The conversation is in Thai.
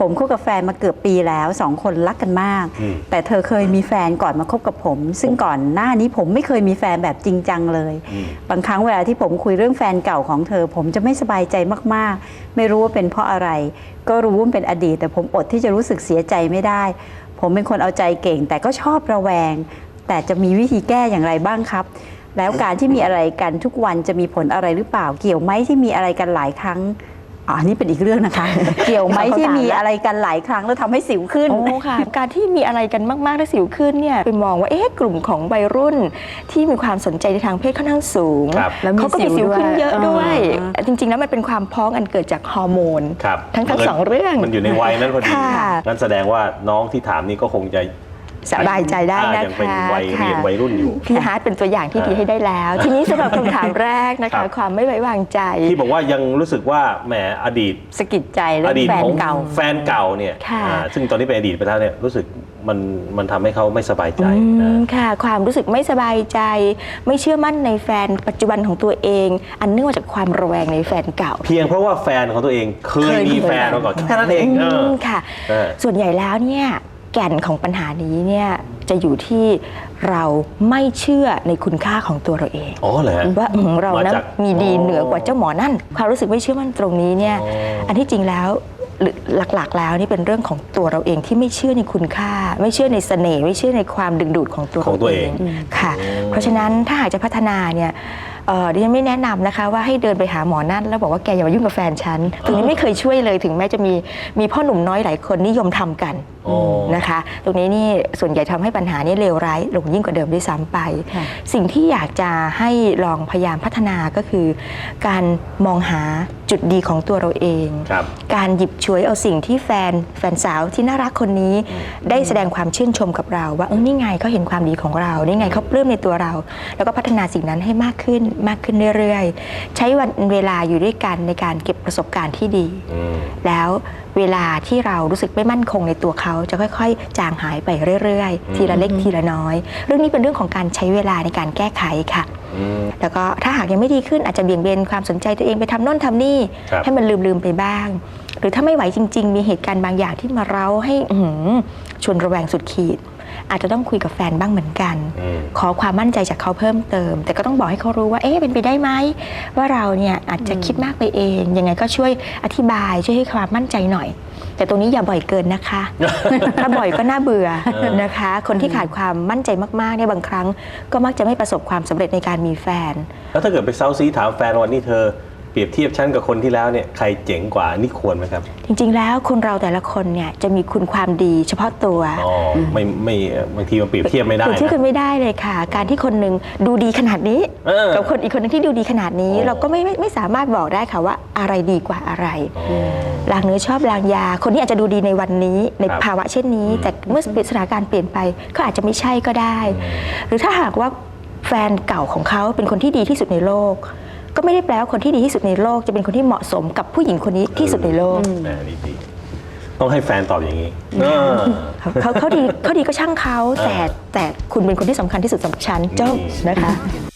ผมคบกับแฟนมาเกือบปีแล้วสองคนรักกันมากอืมแต่เธอเคยมีแฟนก่อนมาคบกับผม ซึ่งก่อนหน้านี้ผมไม่เคยมีแฟนแบบจริงจังเลยอืมบางครั้งเวลาที่ผมคุยเรื่องแฟนเก่าของเธอ ผมจะไม่สบายใจมากๆ ไม่รู้ว่าเป็นเพราะอะไร ก็รู้ว่ามันเป็นอดีต แต่ผมอดที่จะรู้สึกเสียใจไม่ได้ ผมเป็นคนเอาใจเก่ง แต่ก็ชอบระแวง แต่จะมีวิธีแก้อย่างไรบ้างครับแล้วการที่มีอะไรกันทุกวันจะมีผลอะไรหรือเปล่าเกี่ยวไหมที่มีอะไรกันหลายครั้ง อ๋ออันนี้เป็นอีกเรื่องนะคะ เกี่ยวไหมที่มีอะไรกันหลายครั้งแล้วทำให้สิวขึ้นโอ้ค่ะ การที่มีอะไรกันมากๆและสิวขึ้นเนี่ยไปมองว่าเอ๊ะกลุ่มของวัยรุ่น ที่มีความสนใจในทางเพศค่อนข้างสูงครับแล้วมีเขาก็มีสิสิววด้วยขึ้นเยอะด้วยอ่าจริงๆแล้วมันเป็นความพ้องอันเกิดจากฮอร์โมนครับทั้งทั้งบัสองเรื่องมันอยู่ในวัยนั้นพอดีค่ะงั้นแสดงว่าน้องที่ถามนี่ก็คงจะ สบายใจได้อ่านะยังเป็นคะวัยค่ะเรียนวัยรุ่นอยู่พี่ฮาร์ดเป็นตัวอย่างที่ดีให้ได้แล้ว ทีนี้สำหรับคำถามแรกนะครัคะบความไม่ไว้วางใจ ที่บอกว่ายังรู้สึกว่าแหมอดีตสะกิดใจเรื่อองดีตแฟนของเก่าแฟนเก่าเนี่ยค่ะอ่าซึ่งตอนนี้เป็นอดีตไปแล้วเนี่ยรู้สึกมันมันทำให้เขาไม่สบายใจอืนะมค่ะ ความรู้สึกไม่สบายใจ ไม่เชื่อมั่นในแฟนปัจจุบันของตัวเอง อันเนื่องมาจากความระแวงในแฟนเก่า เพียงเพราะว่าแฟนของตัวเองเคยเคยมีมีแฟนมาก่อนแค่นั้นเองเออมค่ะเออส่วนใหญ่แล้วเนี่ย แก่นของปัญหานี้เนี่ยจะอยู่ที่เราไม่เชื่อในคุณค่าของตัวเราเองอ๋อเหรอฮะว่าอืมเรานะมาจากมีดีเหนือกว่าเจ้าหมอนั่นความรู้สึกไม่เชื่อมั่นตรงนี้เนี่ยอ๋ออัอันที่จริงแล้วหรือหลักๆ แล้วนี่เป็นเรื่องของตัวเราเองที่ไม่เชื่อในคุณค่า ไม่เชื่อในเสน่ห์ไม่เชื่อในความดึงดูดของตัวของตัวเองค่ะอืมเพราะฉะนั้นถ้าหากจะพัฒนาเนี่ยเอ่อดิฉันไม่แนะนำนะคะว่าให้เดินไปหาหมอนั่นแล้วบอกว่าแกอย่ามายุ่งกับแฟนฉันตรงนี้ไม่เคยช่วยเลยถึงแม้จะมีมีพ่อหนุ่มน้อยหลายคนนิยมทำกันอ๋อนะคะ ตรงนี้นี่ส่วนใหญ่ทำให้ปัญหานี้เลวร้ายลงยิ่งกว่าเดิมด้วยซ้ำไปค่ะสิ่งที่อยากจะให้ลองพยายามพัฒนาก็คือ การมองหาจุดดีของตัวเราเองครับการหยิบฉวยเอาสิ่งที่แฟนแฟนสาวที่น่ารักคนนี้ ได้แสดงความชื่นชมกับเรา ว่าเออนี่ไงเขาเห็นความดีของเรา นี่ไงเขาปลื้มในตัวเรา แล้วก็พัฒนาสิ่งนั้นให้มากขึ้นมากขึ้นเรื่อยๆ ใช้วันเวลาอยู่ด้วยกันในการเก็บประสบการณ์ที่ดีอืมแล้วเวลาที่เรารู้สึกไม่มั่นคงในตัวเขาจะค่อยๆ จางหายไปเรื่อยๆ ทีละเล็กทีละน้อย เรื่องนี้เป็นเรื่องของการใช้เวลาในการแก้ไขค่ะอืมแล้วก็ถ้าหากยังไม่ดีขึ้นอาจจะเบี่ยงเบนความสนใจตัวเองไปทำโน่นทำนี่ครับให้มันลืมๆไปบ้าง หรือถ้าไม่ไหวจริง ๆ มีเหตุการณ์บางอย่างที่มาเร้าให้อื้อหือชวนระแวงสุดขีด อาจจะต้องคุยกับแฟนบ้างเหมือนกันอืมขอความมั่นใจจากเขาเพิ่มเติม แต่ก็ต้องบอกให้เขารู้ว่าเอ๊ะเป็นไปได้ไหมว่าเราเนี่ยอาจจะคิดมากไปเอง ยังไงก็ช่วยอธิบายช่วยให้ความมั่นใจหน่อย แต่ตรงนี้อย่าบ่อยเกินนะคะ ถ้าบ่อยก็น่าเบื่อเออนะคะ คนที่ขาดความมั่นใจมากๆเนี่ยบางครั้ง ก็มักจะไม่ประสบความสำเร็จในการมีแฟน แล้วถ้าเกิดไปเซาซีถามแฟนวันนี้เธอ เปรียบเทียบฉันกับคนที่แล้วเนี่ยใครเจ๋งกว่านี่ควรไหมครับ จริง ๆ แล้วคนเราแต่ละคนเนี่ยจะมีคุณความดีเฉพาะตัวอ๋อไม่ไม่บางทีมันเปรียบเทียบไม่ได้เปรียบเทียบกันะนไม่ได้เลยค่ะ การที่คนหนึ่งดูดีขนาดนี้ เออ กับคนอีกคนหนึงที่ดูดีขนาดนี้อ๋อเราก็ไม่ไม่ไม่สามารถบอกได้ค่ะว่าอะไรดีกว่าอะไรอ๋อลางเนื้อชอบลางยา คนนี้อาจจะดูดีในวันนี้ในครับภาวะเช่นนี้อืมแต่เมื่อสถานการณ์เปลี่ยนไปก็อาจจะไม่ใช่ก็ได้ หรือถ้าหากว่าแฟนเก่าของเขาเป็นคนที่ดีที่สุดในโลก ก็ไม่ได้แปลว่าคนที่ดีที่สุดในโลกจะเป็นคนที่เหมาะสมกับผู้หญิงคนนี้ที่สุดในโลก แหมดีดีต้องให้แฟนตอบอย่างนี้เออ เขาเขาเขาดีเขาดีก็ช่างเขาแต่แต่คุณเป็นคนที่สำคัญที่สุดสำหรับฉันเจ้านี่นะคะเห็น